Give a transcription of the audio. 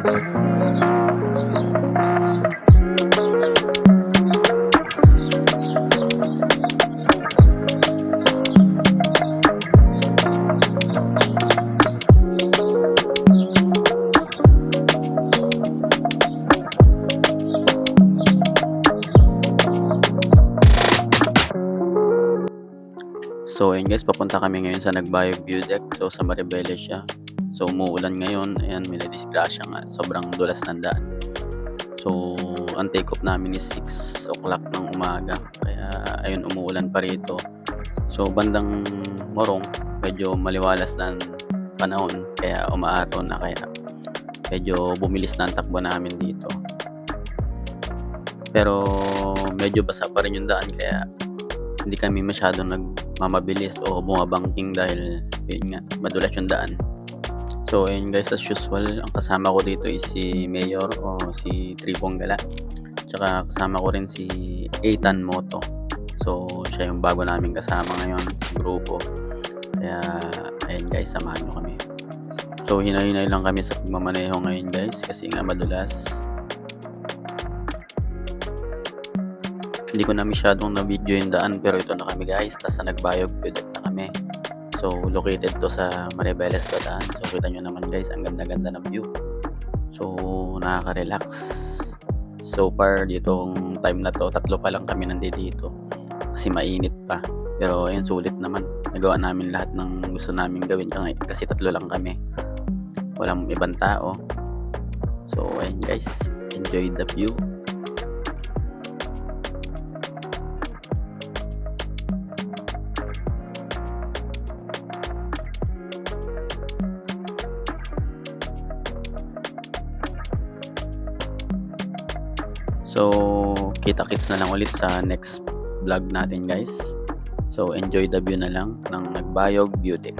So ayun guys, papunta kami ngayon sa Nagbayog View Deck. So sa Maribela siya. So umuulan ngayon. Ayan, may nadisgrasya nga. Sobrang dulas ng daan. So ang take off namin is 6 o'clock ng umaga. Kaya ayun, umuulan pa rito. So bandang morong, medyo maliwalas na panahon. Kaya umaaraw na kaya medyo bumilis na ang takbo namin dito. Pero medyo basa pa rin yung daan kaya hindi kami masyadong nagmamabilis o bumabangking dahil yun nga, madulas yung daan. So ayun guys, as usual, ang kasama ko dito is si Mayor o si Tripong Gala. Tsaka kasama ko rin si Ethan Moto. So siya yung bago namin kasama ngayon sa grupo. Kaya ayun guys, samahan nyo kami. So hinay-hinay lang kami sa pagmamaneho ngayon guys kasi nga madulas. Hindi ko na masyadong na-video yung daan pero ito na kami guys. Nasa nagbayog build na kami. So located to sa Maribeles Bataan. So kita nyo naman guys, ang ganda-ganda ng view. So nakaka-relax. So far ditong time na to, tatlo pa lang kami nandito dito. Kasi mainit pa. Pero ayun, sulit naman. Nagawa namin lahat ng gusto namin gawin kasi tatlo lang kami. Walang ibang tao. So ayun guys, enjoy the view. So, kita-kits na lang ulit sa next vlog natin guys. So, enjoy the view na lang ng Nagbayog Beauty.